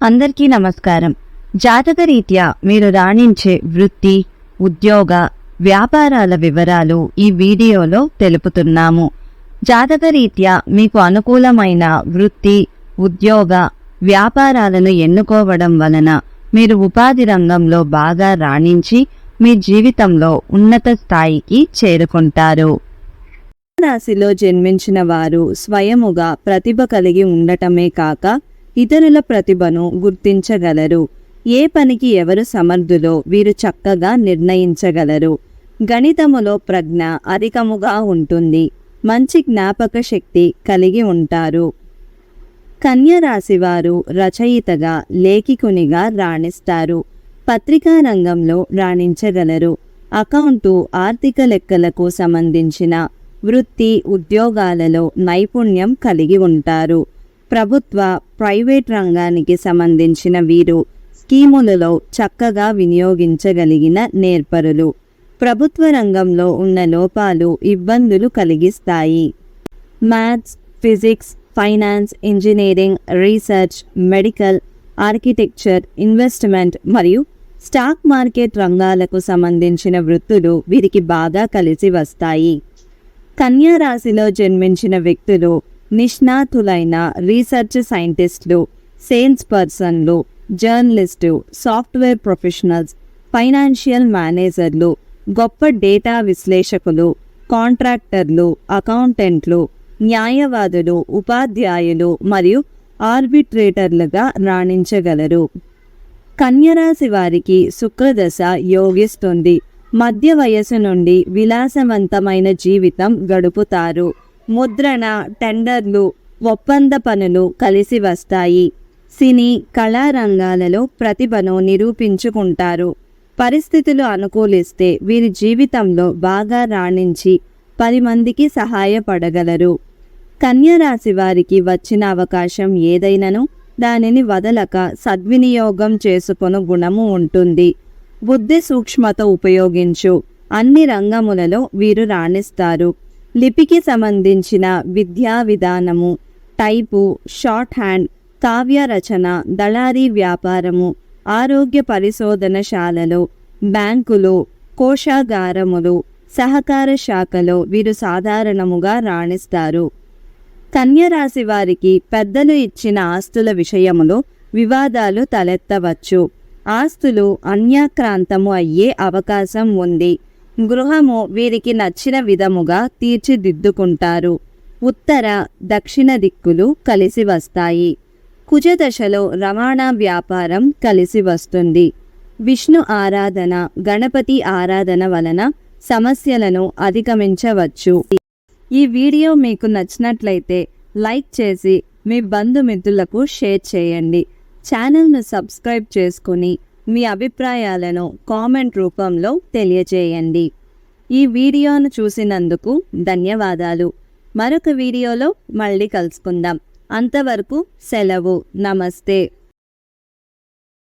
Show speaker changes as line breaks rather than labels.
అందరికీ నమస్కారం. జాతకరీత్యా మీరు రాణించే వృత్తి ఉద్యోగ వ్యాపారాల వివరాలు ఈ వీడియోలో తెలుపుతున్నాము. జాతకరీత్యా మీకు అనుకూలమైన వృత్తి ఉద్యోగ వ్యాపారాలను ఎన్నుకోవడం వలన మీరు ఉపాధి రంగంలో బాగా రాణించి మీ జీవితంలో ఉన్నత స్థాయికి చేరుకుంటారు. రాశిలో జన్మించిన వారు స్వయముగా ప్రతిభ కలిగి ఉండటమే కాక ఇతరుల ప్రతిభను గుర్తించగలరు. ఏ పనికి ఎవరు సమర్థులో వీరు చక్కగా నిర్ణయించగలరు. గణితములో ప్రజ్ఞ అధికముగా ఉంటుంది. మంచి జ్ఞాపక శక్తి కలిగి ఉంటారు. కన్యరాశివారు రచయితగా లేఖికునిగా రాణిస్తారు. పత్రికా రంగంలో రాణించగలరు. అకౌంటు ఆర్థిక లెక్కలకు సంబంధించిన వృత్తి ఉద్యోగాలలో నైపుణ్యం కలిగి ఉంటారు. ప్రభుత్వ ప్రైవేట్ రంగానికి సంబంధించిన వీరు స్కీములలో చక్కగా వినియోగించగలిగిన నేర్పరులు. ప్రభుత్వ రంగంలో ఉన్న లోపాలు ఇబ్బందులు కలిగిస్తాయి. Maths physics finance engineering research medical architecture investment మరియు స్టాక్ మార్కెట్ రంగాలకు సంబంధించిన వృత్తులు వీరికి బాగా కలిసి వస్తాయి. కన్యా రాశిలో జన్మించిన వ్యక్తులు నిష్ణాతులైన రీసెర్చ్ సైంటిస్టులు సేల్స్ పర్సన్లు జర్నలిస్టు సాఫ్ట్వేర్ ప్రొఫెషనల్స్ ఫైనాన్షియల్ మేనేజర్లు గొప్ప డేటా విశ్లేషకులు కాంట్రాక్టర్లు అకౌంటెంట్లు న్యాయవాదులు ఉపాధ్యాయులు మరియు ఆర్బిట్రేటర్లుగా రాణించగలరు. కన్యరాశి వారికి శుక్రదశ యోగిస్తుంది. మధ్య వయసు నుండి విలాసవంతమైన జీవితం గడుపుతారు. ముద్రణ టెండర్లు ఒప్పంద పనులు కలిసి వస్తాయి. సినీ కళారంగాలలో ప్రతిభను నిరూపించుకుంటారు. పరిస్థితులు అనుకూలిస్తే వీరి జీవితంలో బాగా రాణించి పది మందికి సహాయపడగలరు. కన్యరాశి వారికి వచ్చిన అవకాశం ఏదైనను దానిని వదలక సద్వినియోగం చేసుకొను గుణము ఉంటుంది. బుద్ధి సూక్ష్మత ఉపయోగించు. అన్ని రంగములలో వీరు రాణిస్తారు. లిపికి సంబంధించిన విద్యా విధానము టైపు షార్ట్ హ్యాండ్ కావ్య రచన దళారీ వ్యాపారము ఆరోగ్య పరిశోధనశాలలో బ్యాంకులు కోశాగారములు సహకార శాఖలో వీరు సాధారణముగా రాణిస్తారు. కన్యరాశి వారికి పెద్దలు ఇచ్చిన ఆస్తుల విషయములో వివాదాలు తలెత్తవచ్చు. ఆస్తులు అన్యాక్రాంతము అయ్యే అవకాశం ఉంది. గృహము వీరికి నచ్చిన విధముగా తీర్చిదిద్దుకుంటారు. ఉత్తర దక్షిణ దిక్కులు కలిసి వస్తాయి. కుజదశలో రవాణా వ్యాపారం కలిసి వస్తుంది. విష్ణు ఆరాధన గణపతి ఆరాధన వలన సమస్యలను అధిగమించవచ్చు. ఈ వీడియో మీకు నచ్చినట్లయితే లైక్ చేసి మీ బంధుమిత్రులకు షేర్ చేయండి. ఛానల్ను సబ్స్క్రైబ్ చేసుకుని మీ అభిప్రాయాలను కామెంట్ రూపంలో తెలియజేయండి. ఈ వీడియోను చూసినందుకు ధన్యవాదాలు. మరొక వీడియోలో మళ్ళీ కలుసుకుందాం. అంతవరకు సెలవు. నమస్తే.